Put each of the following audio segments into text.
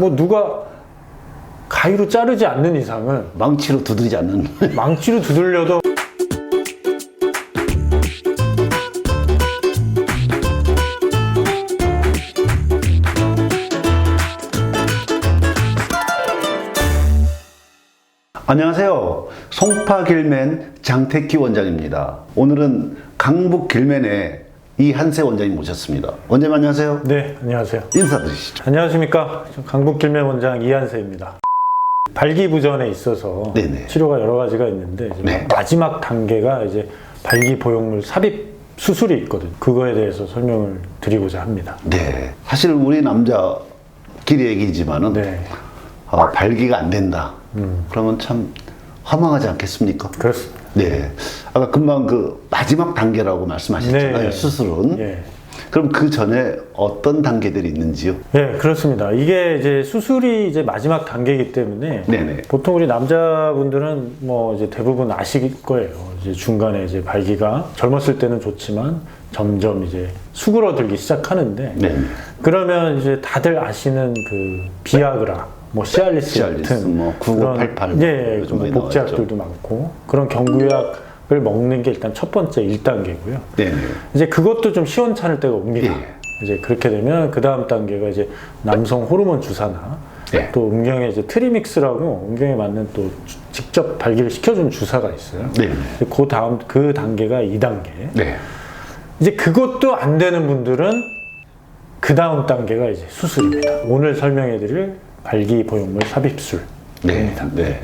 뭐 누가 가위로 자르지 않는 이상은 망치로 두드리지 않는. 망치로 두들려도 안녕하세요. 송파 길맨 장태기 원장입니다. 오늘은 강북 길맨의 이한세 원장님 모셨습니다. 원장님 안녕하세요. 네 안녕하세요. 인사드리시죠. 안녕하십니까? 저 강북길매 원장 이한세입니다. 발기부전에 있어서 네네. 치료가 여러 가지가 있는데 네. 마지막 단계가 이제 발기보형물 삽입 수술이 있거든요. 그거에 대해서 설명을 드리고자 합니다. 네. 사실 우리 남자끼리 얘기지만은 네. 아, 발기가 안 된다. 그러면 참 허망하지 않겠습니까? 그렇습니다 네 아까 금방 그 마지막 단계라고 말씀하셨잖아요 네. 수술은 예. 그럼 그 전에 어떤 단계들이 있는지요? 네, 그렇습니다. 이게 이제 수술이 이제 마지막 단계이기 때문에 네네. 보통 우리 남자분들은 뭐 이제 대부분 아실 거예요. 이제 중간에 이제 발기가 젊었을 때는 좋지만 점점 이제 수그러들기 시작하는데 네. 그러면 이제 다들 아시는 그 비아그라, 뭐 시알리스, 시알리스, 같은 뭐9988 예, 요즘 많이 뭐 복제약들도 많고 그런 경구약을 먹는 게 일단 첫 번째 1단계고요. 네. 이제 그것도 좀 시원찮을 때가 옵니다. 예. 이제 그렇게 되면 그 다음 단계가 이제 남성 호르몬 주사나 예. 또 음경에 이제 트리믹스라고 음경에 맞는 또 주- 직접 발기를 시켜주는 주사가 있어요. 네. 이제 그 다음 그 단계가 2단계. 네. 이제 그것도 안 되는 분들은 그 다음 단계가 이제 수술입니다. 오늘 설명해드릴 발기 보형물 삽입술. 네. 네.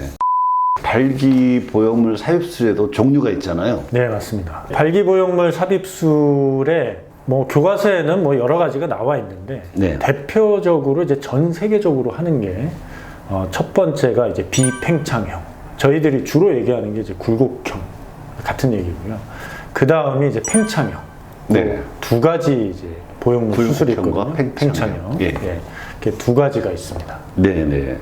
발기 보형물 삽입술에도 종류가 있잖아요. 네, 맞습니다. 발기보형물 삽입술에 뭐 교과서에는 뭐 여러 가지가 나와 있는데 네. 대표적으로 이제 전 세계적으로 하는 게 어, 첫 번째가 이제 비팽창형. 저희들이 주로 얘기하는 게 이제 굴곡형 같은 얘기고요. 그 다음이 이제 팽창형. 네. 그두 가지 이제 보형물 수술이 굴곡형과 있거든요. 팽창형. 예. 이렇게 두 가지가 있습니다. 네, 네.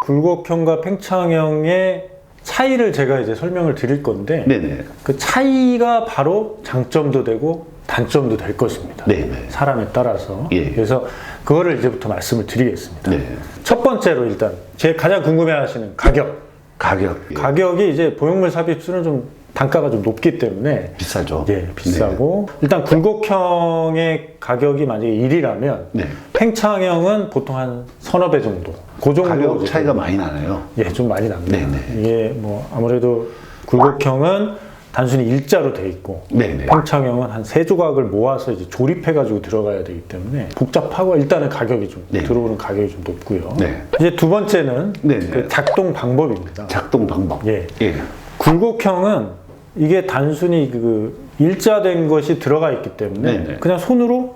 굴곡형과 팽창형의 차이를 제가 이제 설명을 드릴 건데 네, 네. 그 차이가 바로 장점도 되고 단점도 될 것입니다. 네, 네. 사람에 따라서. 예. 그래서 그거를 이제부터 말씀을 드리겠습니다. 네. 첫 번째로 일단 제 가장 궁금해하시는 가격. 가격 예. 가격이 이제 보형물 삽입술은 좀 단가가 좀 높기 때문에 비싸죠. 예, 비싸고 일단 굴곡형의 가격이 만약에 1이라면 네. 팽창형은 보통 한 서너 배 정도. 그 정도 가격 차이가 많이 나네요. 예, 좀 많이 납니다. 네네. 이게 뭐 아무래도 굴곡형은 단순히 일자로 돼 있고 네네. 팽창형은 한 세 조각을 모아서 이제 조립해 가지고 들어가야 되기 때문에 복잡하고 일단은 가격이 좀 네. 들어오는 가격이 좀 높고요. 네. 이제 두 번째는 네네. 그 작동 방법입니다. 작동 방법. 예. 예. 굴곡형은 이게 단순히 그 일자된 것이 들어가 있기 때문에 네네. 그냥 손으로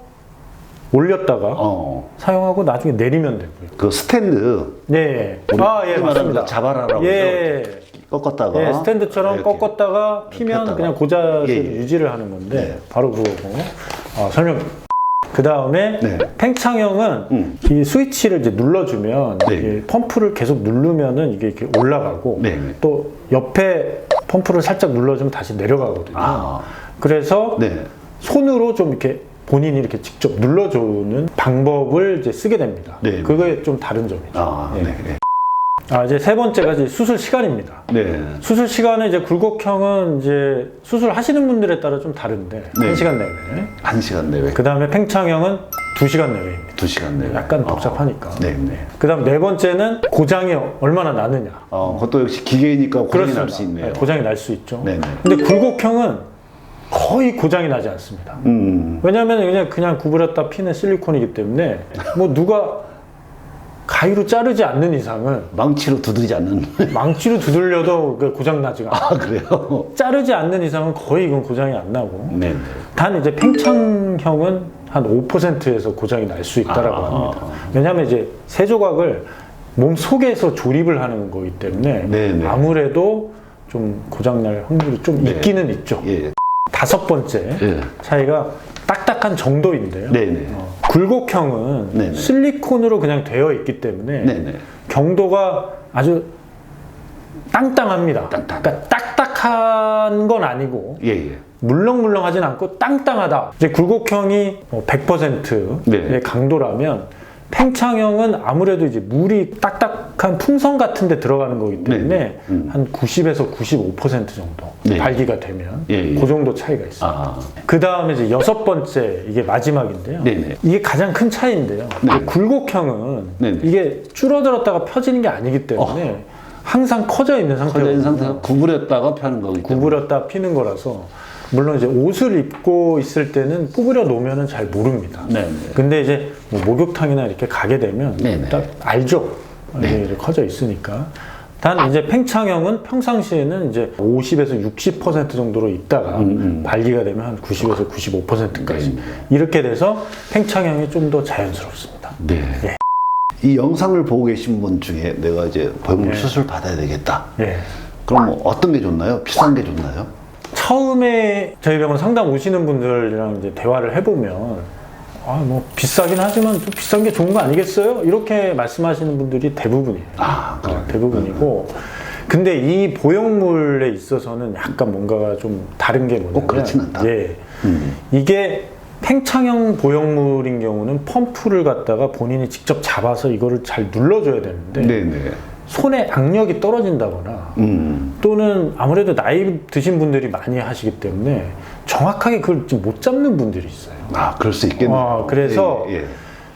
올렸다가 어. 사용하고 나중에 내리면 되고요. 그 스탠드 네. 우리 아, 예, 맞습니다. 그 자바라라고 예. 꺾었다가 예, 스탠드처럼 이렇게. 꺾었다가 피면 폈다가. 그냥 그 자세를 예, 예. 유지를 하는 건데 네. 바로 그거고 아, 설명 그 다음에 네. 팽창형은 음. 이 스위치를 이제 눌러주면 네. 이게 펌프를 계속 누르면은 이게 이렇게 올라가고 네, 네. 또 옆에 펌프를 살짝 눌러주면 다시 내려가거든요. 아. 그래서 네. 손으로 좀 이렇게 본인이 이렇게 직접 눌러주는 방법을 이제 쓰게 됩니다. 네. 그거에 좀 다른 점이죠. 아, 예. 네. 네. 아, 이제 세 번째가 이제 수술 시간입니다. 네. 수술 시간은 이제 굴곡형은 이제 수술 하시는 분들에 따라 좀 다른데 네. 한 시간 내외. 한 시간 내외. 그 다음에 팽창형은 두 시간 내외입니다. 두 시간 내외. 약간 어. 복잡하니까. 네, 네. 그 다음 네 번째는 고장이 얼마나 나느냐. 어, 그것도 역시 기계니까 고장이. 날 수 있네요. 네, 고장이 날 수 있죠. 네, 네. 근데 굴곡형은 거의 고장이 나지 않습니다. 음. 왜냐하면 그냥 그냥 구부렸다 피는 실리콘이기 때문에 뭐 누가 가위로 자르지 않는 이상은 망치로 두드리지 않는. 망치로 두들려도 그 고장 나지가 않아요. 아, 그래요? 자르지 않는 이상은 거의 이건 고장이 안 나고 네. 네. 단 이제 팽창형은 한 5%에서 고장이 날 수 있다라고 아. 합니다. 왜냐하면 이제 세 조각을 몸 속에서 조립을 하는 거기 때문에 네 네. 아무래도 좀 고장 날 확률이 좀 네. 있기는 있죠. 예. 다섯 번째 예. 차이가 딱딱한 정도인데요. 네 네. 어, 굴곡형은 네네. 실리콘으로 그냥 되어 있기 때문에 네네. 경도가 아주 땅땅합니다. 땅땅. 그러니까 딱딱한 건 아니고 예, 예. 물렁물렁하진 않고 땅땅하다. 이제 굴곡형이 뭐100%의 네. 강도라면 팽창형은 아무래도 이제 물이 딱딱한 풍선 같은 데 들어가는 거기 때문에 네. 음. 한 90에서 95% 정도 네. 발기가 되면 예, 예. 그 정도 차이가 있어요. 아, 그 다음에 이제 여섯 번째 이게 마지막인데요. 네 네. 이게 가장 큰 차이인데요. 네. 이 굴곡형은 네네. 어. 이게 줄어들었다가 펴지는 게 아니기 때문에 항상 커져 있는 상태로 커져 있는 상태에서 구부렸다가 펴는 거기 때문에. 구부렸다 피는 거라서 물론 이제 옷을 입고 있을 때는 구부려 놓으면 잘 모릅니다. 네 네. 근데 이제 뭐 목욕탕이나 이렇게 가게 되면 네네. 딱 알죠. 네. 이게 이렇게 커져 있으니까. 단 이제 팽창형은 평상시에는 이제 50에서 60% 정도로 있다가 음, 발기가 되면 한 90에서 95%까지 네. 이렇게 돼서 팽창형이 좀 더 자연스럽습니다. 네. 예. 이 영상을 보고 계신 분 중에 내가 이제 보형물 네. 수술 받아야 되겠다. 예. 그럼 뭐 어떤 게 좋나요? 비싼 게 좋나요? 처음에 저희 병원 상담 오시는 분들이랑 이제 대화를 해보면 아 뭐 비싸긴 하지만 좀 비싼 게 좋은 거 아니겠어요? 이렇게 말씀하시는 분들이 대부분이에요. 아? 어, 대부분이고 근데 이 보형물에 있어서는 약간 뭔가가 좀 다른 게 뭐냐면 꼭 그렇진 않다. 예, 음. 이게 팽창형 보형물인 경우는 펌프를 갖다가 본인이 직접 잡아서 이거를 잘 눌러줘야 되는데 네네. 손에 악력이 떨어진다거나 음. 또는 아무래도 나이 드신 분들이 많이 하시기 때문에 정확하게 그걸 지금 못 잡는 분들이 있어요. 아, 그럴 수 있겠네요. 아, 그래서 예, 예.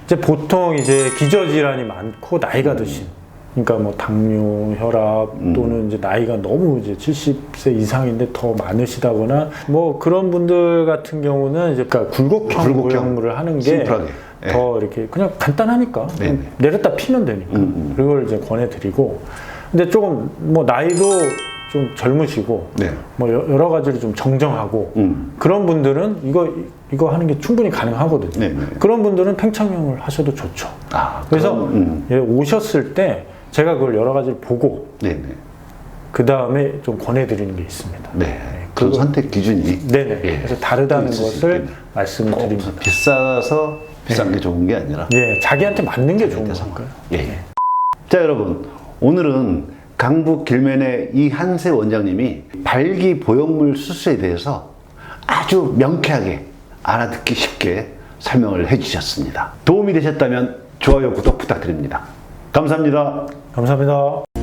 이제 보통 이제 기저질환이 많고 나이가 드신 그러니까 뭐 당뇨, 혈압 음. 또는 이제 나이가 너무 이제 70세 이상인데 더 많으시다거나 뭐 그런 분들 같은 경우는 이제 그러니까 굴곡형. 보형물을 하는 게 심플하게. 예. 더 이렇게 그냥 간단하니까 네네. 음, 그냥 내렸다 피면 되니까 그걸 이제 권해드리고 근데 조금 뭐 나이도 좀 젊으시고 네. 뭐 여- 여러 가지를 좀 정정하고 음. 그런 분들은 이거 이거 하는 게 충분히 가능하거든요. 네네. 그런 분들은 팽창형을 하셔도 좋죠. 아, 그래서 음. 예, 오셨을 때 제가 그걸 여러 가지를 보고 네네. 그 다음에 좀 권해드리는 게 있습니다. 네. 그 선택 기준이 네네. 예. 그래서 다르다는 것을 말씀드립니다. 비싸서 비싼 게 좋은 게 아니라 예, 자기한테 맞는 게 좋은 거니까요. 예. 자 여러분 오늘은 강북 길면의 이한세 원장님이 발기 보형물 수술에 대해서 아주 명쾌하게 알아듣기 쉽게 설명을 해주셨습니다. 도움이 되셨다면 좋아요 구독 부탁드립니다. 감사합니다. 감사합니다.